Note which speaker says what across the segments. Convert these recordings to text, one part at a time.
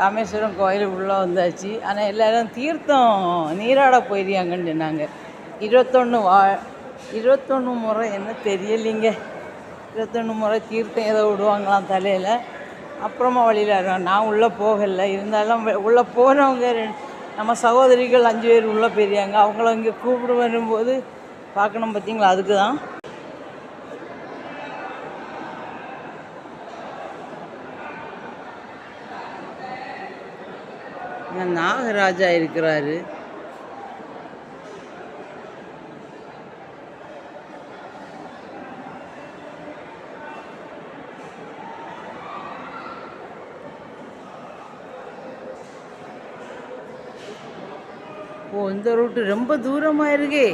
Speaker 1: ராமேஸ்வரம் கோயில் உள்ளே வந்தாச்சு. ஆனால் எல்லோரும் தீர்த்தம் நீராட போயிருக்காங்கன்னு சொன்னாங்க. இருபத்தொன்று வா இருபத்தொன்று முறை என்ன தெரியலைங்க. இருபத்தொன்று முறை தீர்த்தம் ஏதோ விடுவாங்களாம் தலையில். அப்புறமா வழியில் வருவாங்க நான் உள்ளே போகலை. இருந்தாலும் உள்ளே போனவங்க நம்ம சகோதரிகள் அஞ்சு பேர் உள்ளே போயிருக்காங்க. அவங்கள இங்கே கூப்பிடு வரும்போது பார்க்கணும் பார்த்தீங்களா அதுக்கு தான் நாகராஜா இருக்கிறாரு. ஓ இந்த ரூட்டு ரொம்ப தூரமாக இருக்கே.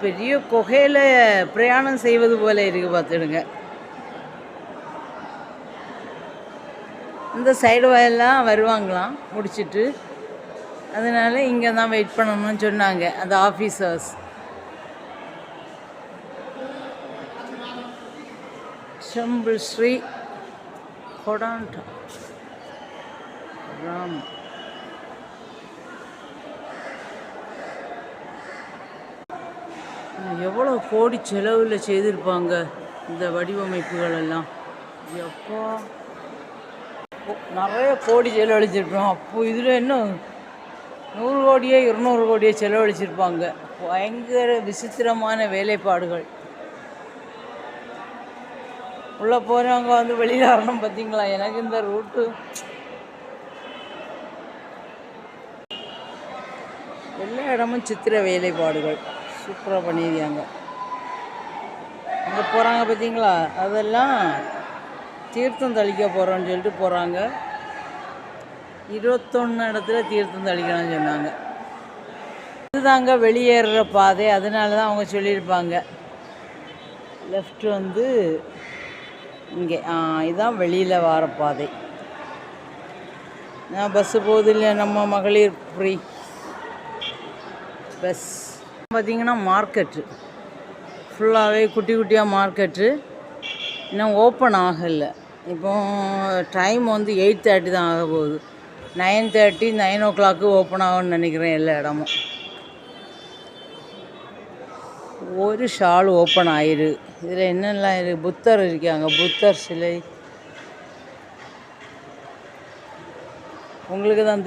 Speaker 1: பெரிய குகையில் பிரயாணம் செய்வது போல இருக்கு பார்த்துடுங்க. இந்த சைடு வயலாம் வருவாங்களாம் முடிச்சிட்டு. அதனால் இங்கே தான் வெயிட் பண்ணணும்னு சொன்னாங்க அந்த ஆஃபீஸர்ஸ் சம்பிள் ஸ்ரீ கொடாண்டா ராம் எவ்வளோ கோடி செலவில் செய்திருப்பாங்க இந்த வடிவமைப்புகள் எல்லாம். எப்போ. நிறைய கோடி செலவழிச்சிருப்போம் அப்போ இதில் இன்னும் நூறு கோடியே இருநூறு கோடியே செலவழிச்சிருப்பாங்க. பயங்கர விசித்திரமான வேலைப்பாடுகள். உள்ளே போகிறவங்க வந்து வெளியில் வரணும் பார்த்தீங்களா எனக்கு இந்த ரூட்டு எல்லா இடமும் சித்திர வேலைப்பாடுகள். சூப்பராக பண்ணியிருக்காங்க. அங்கே போகிறாங்க பார்த்தீங்களா அதெல்லாம் தீர்த்தம் தெளிக்க போகிறோன்னு சொல்லிட்டு போகிறாங்க இருபத்தொன்று இடத்துல தீர்த்தம் தெளிக்கணும்னு சொன்னாங்க. இதுதாங்க வெளியேறுற பாதை. அதனால தான் அவங்க சொல்லியிருப்பாங்க. லெஃப்ட் வந்து இங்கே. இதுதான் வெளியில் வர பாதை. நான் பஸ்ஸு போகுது இல்லை நம்ம மகளிர் ஃப்ரீ பஸ் பார்த்திங்கன்னா மார்க்கெட்டு ஃபுல்லாகவே குட்டி குட்டியாக மார்க்கெட்டு இன்னும் ஓப்பன் ஆகலை. இப்போ டைம் வந்து எயிட் தேர்ட்டி தான் ஆக போகுது. Nine thirty nine o clock open ஆகும்னு நினைக்கிறேன் எல்லா இடமும். ஒரு ஷால் ஓப்பன் ஆயிரு. இதில் என்னெல்லாம் இருக்குது புத்தர் இருக்காங்க. புத்தர் சிலை. உங்களுக்கு தான்